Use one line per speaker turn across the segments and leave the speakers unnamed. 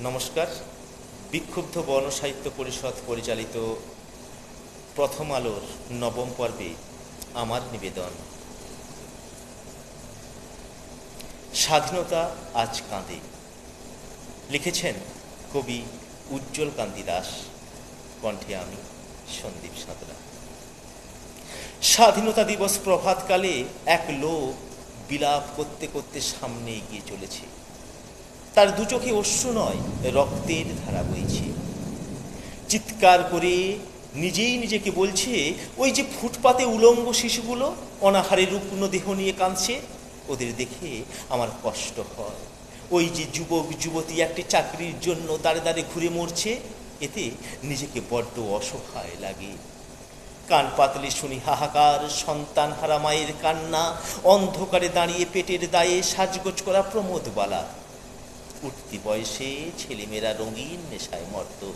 নমস্কার। বিক্ষুব্ধ বন সাহিত্য পরিষদ পরিচালিত প্রথম আলোর নবম পর্বে আমার নিবেদন। স্বাধীনতা আজ কাঁদে। লিখেছেন কবি উজ্জ্বল কান্তি দাস। কণ্ঠে আমি সন্দীপ সাঁতরা। স্বাধীনতা দিবস প্রভাতকালে এক লোক বিলাপ করতে করতে সামনে এগিয়ে চলেছে। তার দু চোখে অশ্রু নয়, রক্তের ধারা বইছে। চিৎকার করে নিজেই নিজেকে বলছে, ওই যে ফুটপাতে উলঙ্গ শিশুগুলো অনাহারে রুগ্ন দেহ নিয়ে কাঁদছে, ওদের দেখে আমার কষ্ট হয়। ওই যে যুবক, যুবতী একটি চাকরির জন্য দাঁড়ে দাঁড়ে ঘুরে মরছে, এতে নিজেকে বড্ড অসহায় লাগে। কান পাতলে শুনি হাহাকার, সন্তান হারা মায়ের কান্না, অন্ধকারে দাঁড়িয়ে পেটের দায়ে সাজগোজ করা প্রমোদবালা। উঠতি বয়সে ছেলেমেয়েরা রঙিন নেশায় মর্ত।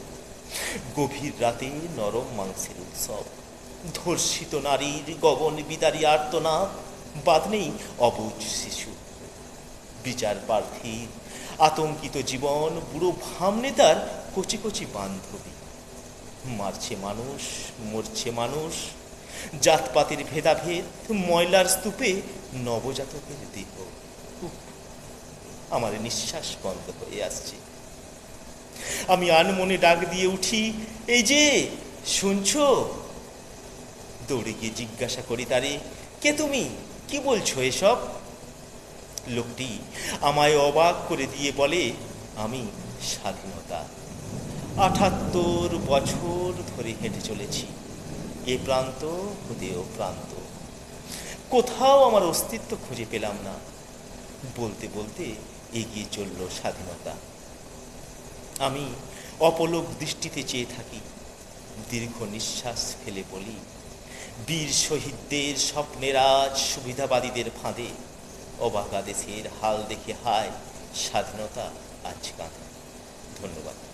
গভীর রাতে নরম মাংসের উৎসব। ধর্ষিত নারীর গগন বিদারী আর্তনাদ বাদ নেই অবুজ শিশু। বিচার প্রার্থীর আতঙ্কিত জীবন, বুড়ো ভামনে তার কচি কচি বান্ধবী। মারছে মানুষ, মরছে মানুষ। জাতপাতের ভেদাভেদ, ময়লার স্তূপে নবজাতকের দেহ। আমার নিঃশ্বাস বন্ধ হয়ে আসছে। আমি আনমনে ডাক দিয়ে উঠি, এই যে, শুনছ? দৌড়ে গিয়ে জিজ্ঞাসা করি, তারে, কে তুমি? কি বলছো এসব? লোকটি আমায় অবাক করে দিয়ে বলে, আমি স্বাধীনতা। আঠাত্তর বছর ধরে হেঁটে চলেছি। এ প্রান্ত হতে ও প্রান্ত। কোথাও আমার অস্তিত্ব খুঁজে পেলাম না। বলতে বলতে এগিয়ে চলল স্বাধীনতা। আমি অপলোক দৃষ্টিতে চেয়ে থাকি, দীর্ঘ নিঃশ্বাস ফেলে বলি, বীর শহীদদের স্বপ্নের আজ সুবিধাবাদীদের ফাঁদে, অবাকা দেশের হাল দেখে হায় স্বাধীনতা আজ কাঁদে। ধন্যবাদ।